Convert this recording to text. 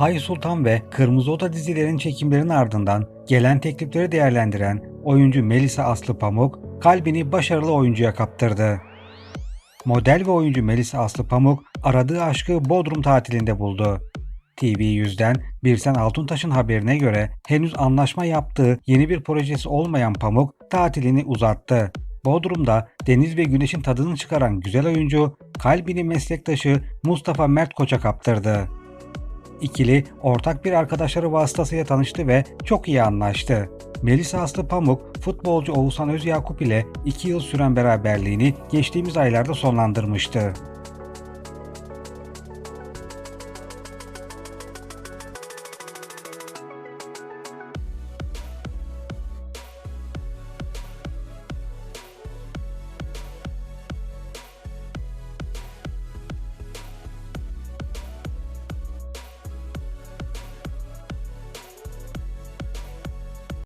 Hay Sultan ve Kırmızı Oda dizilerinin çekimlerinin ardından gelen teklifleri değerlendiren oyuncu Melisa Aslı Pamuk kalbini başarılı oyuncuya kaptırdı. Model ve oyuncu Melisa Aslı Pamuk aradığı aşkı Bodrum tatilinde buldu. TV100'den Birsen Altuntaş'ın haberine göre henüz anlaşma yaptığı yeni bir projesi olmayan Pamuk tatilini uzattı. Bodrum'da deniz ve güneşin tadını çıkaran güzel oyuncu kalbini meslektaşı Mustafa Mert Koç'a kaptırdı. İkili ortak bir arkadaşları vasıtasıyla tanıştı ve çok iyi anlaştı. Melisa Aslı Pamuk, futbolcu Oğuzhan Özyakup ile 2 yıl süren beraberliğini geçtiğimiz aylarda sonlandırmıştı.